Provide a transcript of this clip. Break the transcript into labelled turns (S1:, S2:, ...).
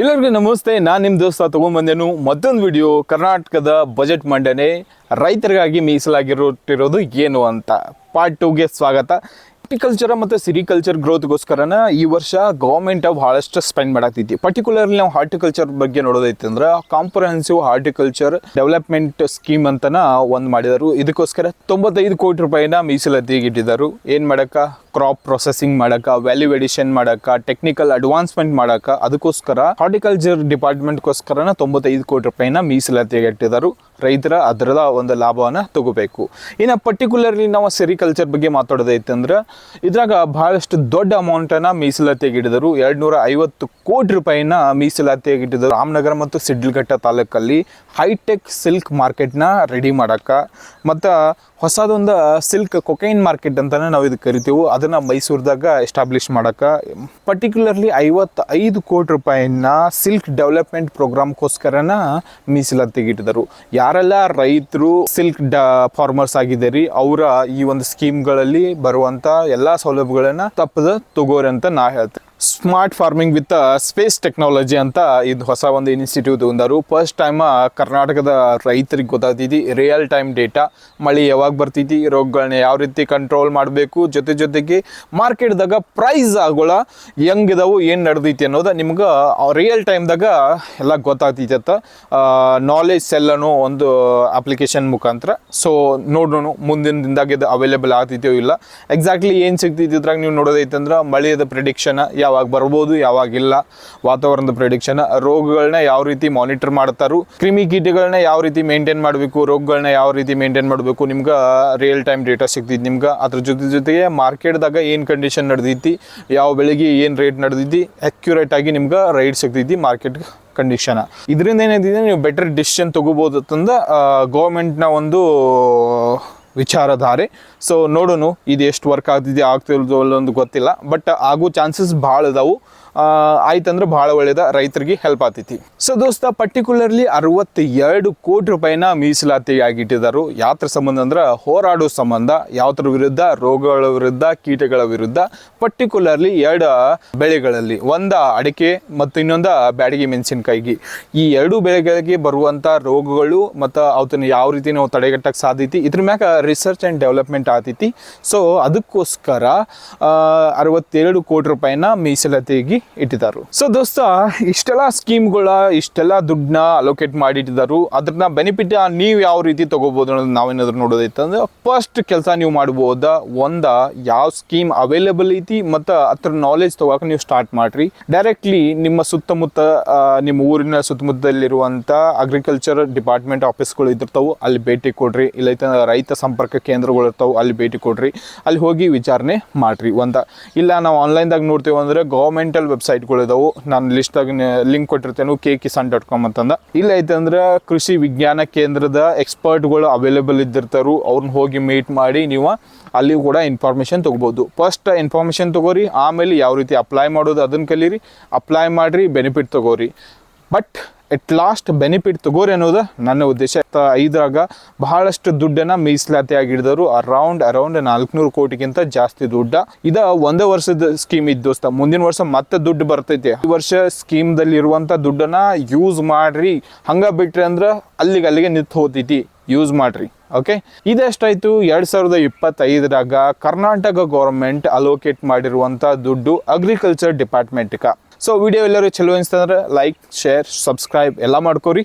S1: ಎಲ್ಲರಿಗೂ ನಮಸ್ತೆ. ನಾನು ನಿಮ್ಮ ದೋಸ್ತ ತೊಗೊಂಬಂದೇನು ಮತ್ತೊಂದು ವಿಡಿಯೋ ಕರ್ನಾಟಕದ ಬಜೆಟ್ ಮಂಡನೆ ರೈತರಿಗಾಗಿ ಮೀಸಲಾಗಿರುತ್ತಿರೋದು ಏನು ಅಂತ. ಪಾರ್ಟ್ ಟೂಗೆ ಸ್ವಾಗತ. ಹಾರ್ಟಿಕಲ್ಚರ್ ಮತ್ತು ಸಿರಿಕಲ್ಚರ್ ಗ್ರೋತ್ಗೋಸ್ಕರನ ಈ ವರ್ಷ ಗೌರ್ಮೆಂಟ್ ಭಾಳಷ್ಟು ಸ್ಪೆಂಡ್ ಮಾಡಾಕ್ತೈತಿ ಪರ್ಟಿಕ್ಯುಲರ್ಲಿ ನಾವು ಹಾರ್ಟಿಕಲ್ಚರ್ ಬಗ್ಗೆ ನೋಡೋದೈತೆ ಅಂದ್ರೆ ಕಾಂಪ್ರಹೆನ್ಸಿವ್ ಹಾರ್ಟಿಕಲ್ಚರ್ ಡೆವಲಪ್ಮೆಂಟ್ ಸ್ಕೀಮ್ ಅಂತನ ಒಂದು ಮಾಡಿದರು. ಇದಕ್ಕೋಸ್ಕರ ತೊಂಬತ್ತೈದು ಕೋಟಿ ರೂಪಾಯಿನ ಮೀಸಲಾತಿಗೆ ಇಟ್ಟಿದ್ದರು ಏನು ಮಾಡಕ್ಕ? ಕ್ರಾಪ್ ಪ್ರೊಸೆಸಿಂಗ್ ಮಾಡಕ ವ್ಯಾಲ್ಯೂ ಎಡಿಷನ್ ಮಾಡಕ ಟೆಕ್ನಿಕಲ್ ಅಡ್ವಾನ್ಸ್ಮೆಂಟ್ ಮಾಡಕ, ಅದಕ್ಕೋಸ್ಕರ ಹಾರ್ಟಿಕಲ್ಚರ್ ಡಿಪಾರ್ಟ್ಮೆಂಟ್ಗೋಸ್ಕರನ ತೊಂಬತ್ತೈದು ಕೋಟಿ ರೂಪಾಯಿನ ಮೀಸಲಾತಿಗೆ ಇಟ್ಟಿದ್ದಾರೆ. ರೈತರ ಅದರದ ಒಂದು ಲಾಭವನ್ನು ತಗೋಬೇಕು. ಇನ್ನು ಪರ್ಟಿಕ್ಯುಲರ್ಲಿ ನಾವು ಸೆರಿಕಲ್ಚರ್ ಬಗ್ಗೆ ಮಾತಾಡೋದೈತೆ ಅಂದ್ರೆ ಇದ್ರಾಗ ಭಾಳಷ್ಟು ದೊಡ್ಡ ಅಮೌಂಟನ್ನು ಮೀಸಲಾತಿಗೆ ಇಟ್ಟಿದ್ರು ಎರಡು ನೂರ ಐವತ್ತು ಕೋಟಿ ರೂಪಾಯಿನ ಮೀಸಲಾತಿಗೆ ಇಟ್ಟಿದ್ರು ರಾಮನಗರ ಮತ್ತು ಸಿಡ್ಲಘಟ್ಟ ತಾಲೂಕಲ್ಲಿ ಹೈಟೆಕ್ ಸಿಲ್ಕ್ ಮಾರ್ಕೆಟ್ನ ರೆಡಿ ಮಾಡಕ್ಕೆ ಮತ್ತು ಹೊಸದೊಂದು ಸಿಲ್ಕ್ ಕೊಕೈನ್ ಮಾರ್ಕೆಟ್ ಅಂತಾನೆ ನಾವು ಇದು ಕರಿತೀವಿ. ಅದನ್ನು ಮೈಸೂರದಾಗ ಎಸ್ಟಾಬ್ಲಿಷ್ ಮಾಡೋಕೆ. ಪರ್ಟಿಕ್ಯುಲರ್ಲಿ ಐವತ್ತೈದು ಕೋಟಿ ರೂಪಾಯಿನ ಸಿಲ್ಕ್ ಡೆವಲಪ್ಮೆಂಟ್ ಪ್ರೋಗ್ರಾಮ್ಗೋಸ್ಕರನ ಮೀಸಲಾತಿ ಇಟ್ಟಿದ್ದಾರೆ ಯಾರೆಲ್ಲ ರೈತರು ಸಿಲ್ಕ್ ಡ, ಫಾರ್ಮರ್ಸ್ ಆಗಿದ್ದೀರಿ, ಅವರ ಈ ಒಂದು ಸ್ಕೀಮ್ಗಳಲ್ಲಿ ಬರುವಂಥ ಎಲ್ಲ ಸೌಲಭ್ಯಗಳನ್ನು ತಪ್ಪದ ತಗೋರಿ ಅಂತ ನಾ ಹೇಳ್ತೇನೆ. Smart farming with space technology ಅಂತ ಇದು ಹೊಸ ಒಂದು ಇನ್ಸ್ಟಿಟ್ಯೂಟ್ ಒಂದರು. ಫಸ್ಟ್ ಟೈಮ್ ಕರ್ನಾಟಕದ ರೈತರಿಗೆ ಗೊತ್ತಾಗ್ತಿದ್ದು ರಿಯಲ್ ಟೈಮ್ ಡೇಟಾ ಮಳೆ ಯಾವಾಗ ಬರ್ತೈತಿ ರೋಗಗಳನ್ನ ಯಾವ ರೀತಿ ಕಂಟ್ರೋಲ್ ಮಾಡಬೇಕು, ಜೊತೆ ಜೊತೆಗೆ ಮಾರ್ಕೆಟ್ದಾಗ ಪ್ರೈಸ್ ಆಗೋಳ ಹೆಂಗಿದಾವು, ಏನು ನಡೆದೈತಿ ಅನ್ನೋದು ನಿಮ್ಗೆ ರಿಯಲ್ ಟೈಮ್ದಾಗ ಎಲ್ಲ ಗೊತ್ತಾಗ್ತೈತಿ ಅಂತ ನಾಲೆಜ್ ಅನ್ನೋ ಒಂದು ಅಪ್ಲಿಕೇಶನ್ ಮುಖಾಂತರ. ಸೊ ನೋಡೋಣ ಮುಂದಿನ ದಿನದಾಗ ಇದು ಅವೈಲೇಬಲ್ ಆಗ್ತೈತಿಯೋ ಇಲ್ಲ. ಎಕ್ಸಾಕ್ಟ್ಲಿ ಏನು ಸಿಗ್ತೈತಿ ಇದ್ರಾಗ ನೀವು ನೋಡೋದೈತೆ ಅಂದ್ರೆ ಮಳೆಯದ ಪ್ರಿಡಿಕ್ಷನ್ ಯಾವಾಗ ಬರ್ಬೋದು, ಯಾವಾಗ ಇಲ್ಲ, ವಾತಾವರಣದ ಪ್ರಿಡಿಕ್ಷನ್ ರೋಗಗಳನ್ನ ಯಾವ ರೀತಿ ಮಾನಿಟರ್ ಮಾಡ್ತಾರು, ಕ್ರಿಮಿ ಕೀಟಗಳನ್ನ ಯಾವ ರೀತಿ ಮೇಂಟೈನ್ ಮಾಡಬೇಕು ರೋಗಗಳನ್ನ ಯಾವ ರೀತಿ ಮೇಂಟೈನ್ ಮಾಡಬೇಕು, ನಿಮ್ಗೆ ರಿಯಲ್ ಟೈಮ್ ಡೇಟಾ ಸಿಗ್ತೈತಿ ನಿಮ್ಗೆ. ಅದ್ರ ಜೊತೆ ಜೊತೆಗೆ ಮಾರ್ಕೆಟ್ದಾಗ ಏನು ಕಂಡೀಷನ್ ನಡೆದೈತಿ, ಯಾವ ಬೆಳೆಗೆ ಏನು ರೇಟ್ ನಡೆದೈತಿ ಅಕ್ಯುರೇಟ್ ಆಗಿ ನಿಮ್ಗೆ ರೈಟ್ ಸಿಗ್ತೈತಿ ಮಾರ್ಕೆಟ್ ಕಂಡೀಷನ್ ಇದರಿಂದ ಏನಿದೆ ನೀವು ಬೆಟರ್ ಡಿಸಿಷನ್ ತಗೋಬೋದು ಅಂತಂದ್ರೆ ಗೌರ್ಮೆಂಟ್ನ ಒಂದು ವಿಚಾರಧಾರೆ. ಸೊ ನೋಡೋಣ ಇದು ಎಷ್ಟು ವರ್ಕ್ ಆಗ್ತಿದೆ ಆಗ್ತಿರೋದು ಒಂದು ಗೊತ್ತಿಲ್ಲ. ಬಟ್ ಆಗೋ ಚಾನ್ಸಸ್ ಭಾಳ ಅದಾವು ಆ, ಆಯ್ತಂದ್ರೆ ಭಾಳ ಒಳ್ಳೇದ ರೈತರಿಗೆ ಹೆಲ್ಪ್ ಆಗ್ತೈತಿ ಸೊ ದೋಸ್ತ ಪರ್ಟಿಕ್ಯುಲರ್ಲಿ ಅರವತ್ತೆರಡು ಕೋಟಿ ರೂಪಾಯಿನ ಮೀಸಲಾತಿಯಾಗಿಟ್ಟಿದ್ದಾರೆ ಯಾತ್ರ ಸಂಬಂಧ ಅಂದ್ರೆ ಹೋರಾಡೋ ಸಂಬಂಧ ಯಾವ್ದ್ರ ವಿರುದ್ಧ ರೋಗಗಳ ವಿರುದ್ಧ ಕೀಟಗಳ ವಿರುದ್ಧ ಪರ್ಟಿಕ್ಯುಲರ್ಲಿ ಎರಡು ಬೆಳೆಗಳಲ್ಲಿ. ಒಂದ ಅಡಿಕೆ ಮತ್ತು ಇನ್ನೊಂದ ಬ್ಯಾಡಗಿ ಮೆಣಸಿನಕಾಯಿಗೆ. ಈ ಎರಡು ಬೆಳೆಗಳಿಗೆ ಬರುವಂಥ ರೋಗಗಳು ಮತ್ತು ಅವತ್ತನ್ನು ಯಾವ ರೀತಿ ನಾವು ತಡೆಗಟ್ಟಕ್ಕೆ ಸಾಧ್ಯತೆ ಇದ್ರ ಮ್ಯಾಗ ರಿಸರ್ಚ್ ಆ್ಯಂಡ್ ಡೆವಲಪ್ಮೆಂಟ್ ಆತೈತಿ. ಸೊ ಅದಕ್ಕೋಸ್ಕರ ಅರವತ್ತೆರಡು ಕೋಟಿ ರೂಪಾಯಿನ ಮೀಸಲಾತಿಗೆ ಇಟ್ಟಿದ್ದಾರೆ ಸೊ ದೋಸ್ತ, ಇಷ್ಟೆಲ್ಲ ಸ್ಕೀಮ್ಗಳ ಇಷ್ಟೆಲ್ಲ ದುಡ್ಡನ್ನ ಅಲೋಕೇಟ್ ಮಾಡಿಟ್ಟಿದ್ದಾರೆ ಅದ್ರನ್ನ ಬೆನಿಫಿಟ್ ನೀವು ಯಾವ ರೀತಿ ತೊಗೋಬೋದು ಅನ್ನೋದು ನಾವೇನಾದ್ರು ನೋಡೋದೈತೆ ಅಂದ್ರೆ ಫಸ್ಟ್ ಕೆಲಸ ನೀವು ಮಾಡ್ಬೋದ? ಒಂದ, ಯಾವ ಸ್ಕೀಮ್ ಅವೈಲೇಬಲ್ ಐತಿ? ಮತ್ತು ಅದ್ರ ನಾಲೆಜ್ ತಗೋಕೆ ನೀವು ಸ್ಟಾರ್ಟ್ ಮಾಡ್ರಿ. ಡೈರೆಕ್ಟ್ಲಿ ನಿಮ್ಮ ಸುತ್ತಮುತ್ತ ನಿಮ್ಮ ಊರಿನ ಸುತ್ತಮುತ್ತಲಿರುವಂಥ ಅಗ್ರಿಕಲ್ಚರ್ ಡಿಪಾರ್ಟ್ಮೆಂಟ್ ಆಫೀಸ್ಗಳು ಇದಿರ್ತಾವೆ ಅಲ್ಲಿ ಭೇಟಿ ಕೊಡ್ರಿ. ಇಲ್ಲ ರೈತ ಸಂಪರ್ಕ ಕೇಂದ್ರಗಳು ಇರ್ತಾವೆ, ಅಲ್ಲಿ ಭೇಟಿ ಕೊಡ್ರಿ. ಅಲ್ಲಿ ಹೋಗಿ ವಿಚಾರಣೆ ಮಾಡ್ರಿ ಒಂದ. ಇಲ್ಲ ನಾವು ಆನ್ಲೈನ್ದಾಗ ನೋಡ್ತೀವಿ ಅಂದ್ರೆ ಗೌರ್ಮೆಂಟಲ್ ವೆಬ್ಸೈಟ್ಗಳು ಇದಾವೆ. ನಾನು ಲಿಸ್ಟಾಗ ಲಿಂಕ್ ಕೊಟ್ಟಿರ್ತೇನೆ ಕೆ ಕಿಸಾನ್ ಡಾಟ್ ಕಾಮ್ ಅಂತಂದ. ಇಲ್ಲ ಐತೆ ಅಂದ್ರೆ ಕೃಷಿ ವಿಜ್ಞಾನ ಕೇಂದ್ರದ ಎಕ್ಸ್ಪರ್ಟ್ಗಳು ಅವೈಲೇಬಲ್ ಇದ್ದಿರ್ತಾರು ಅವ್ರನ್ನ ಹೋಗಿ ಮೀಟ್ ಮಾಡಿ ನೀವು ಅಲ್ಲಿ ಕೂಡ ಇನ್ಫಾರ್ಮೇಷನ್ ತೊಗೋಬೋದು. ಫಸ್ಟ್ ಇನ್ಫಾರ್ಮೇಷನ್ ತೊಗೋರಿ, ಆಮೇಲೆ ಯಾವ ರೀತಿ ಅಪ್ಲೈ ಮಾಡೋದು ಅದನ್ನು ಕಲೀರಿ ಅಪ್ಲೈ ಮಾಡಿರಿ ಬೆನಿಫಿಟ್ ತೊಗೋರಿ. ಬಟ್ ಎಟ್ ಲಾಸ್ಟ್ ಬೆನಿಫಿಟ್ ತಗೋರಿ ಅನ್ನೋದು ನನ್ನ ಉದ್ದೇಶ. ಐದ್ರಾಗ ಬಹಳಷ್ಟು ದುಡ್ಡನ್ನ ಮೀಸಲಾತಿ ಆಗಿಡಿದವರು ಅರೌಂಡ್ ಅರೌಂಡ್ ನಾಲ್ಕುನೂರು ಕೋಟಿಗಿಂತ ಜಾಸ್ತಿ ದುಡ್ಡ. ಇದ ಒಂದೇ ವರ್ಷದ ಸ್ಕೀಮ್ ಇದ್ದು ದೋಸ್ತ. ಮುಂದಿನ ವರ್ಷ ಮತ್ತೆ ದುಡ್ಡು ಬರ್ತೈತಿ. ಈ ವರ್ಷ ಸ್ಕೀಮ್ದಲ್ಲಿ ಇರುವಂಥ ದುಡ್ಡನ್ನ ಯೂಸ್ ಮಾಡ್ರಿ. ಹಂಗ ಬಿಟ್ರಿ ಅಂದ್ರೆ ಅಲ್ಲಿಗೆ ಅಲ್ಲಿಗೆ ನಿಂತು ಹೋತೈತಿ ಯೂಸ್ ಮಾಡ್ರಿ. ಓಕೆ ಇದೆಷ್ಟಾಯ್ತು? ಎರಡು ಸಾವಿರದ ಇಪ್ಪತ್ತೈದರಾಗ ಕರ್ನಾಟಕ ಗೌರ್ಮೆಂಟ್ ಅಲೋಕೇಟ್ ಮಾಡಿರುವಂಥ ದುಡ್ಡು ಅಗ್ರಿಕಲ್ಚರ್ ಡಿಪಾರ್ಟ್ಮೆಂಟ್ಗೆ ಸೊ ವಿಡಿಯೋ ಎಲ್ಲರೂ ಚಲೋ ಅನಿಸ್ತಂದ್ರೆ ಲೈಕ್ ಶೇರ್ ಸಬ್ಸ್ಕ್ರೈಬ್ ಎಲ್ಲ ಮಾಡ್ಕೋರಿ.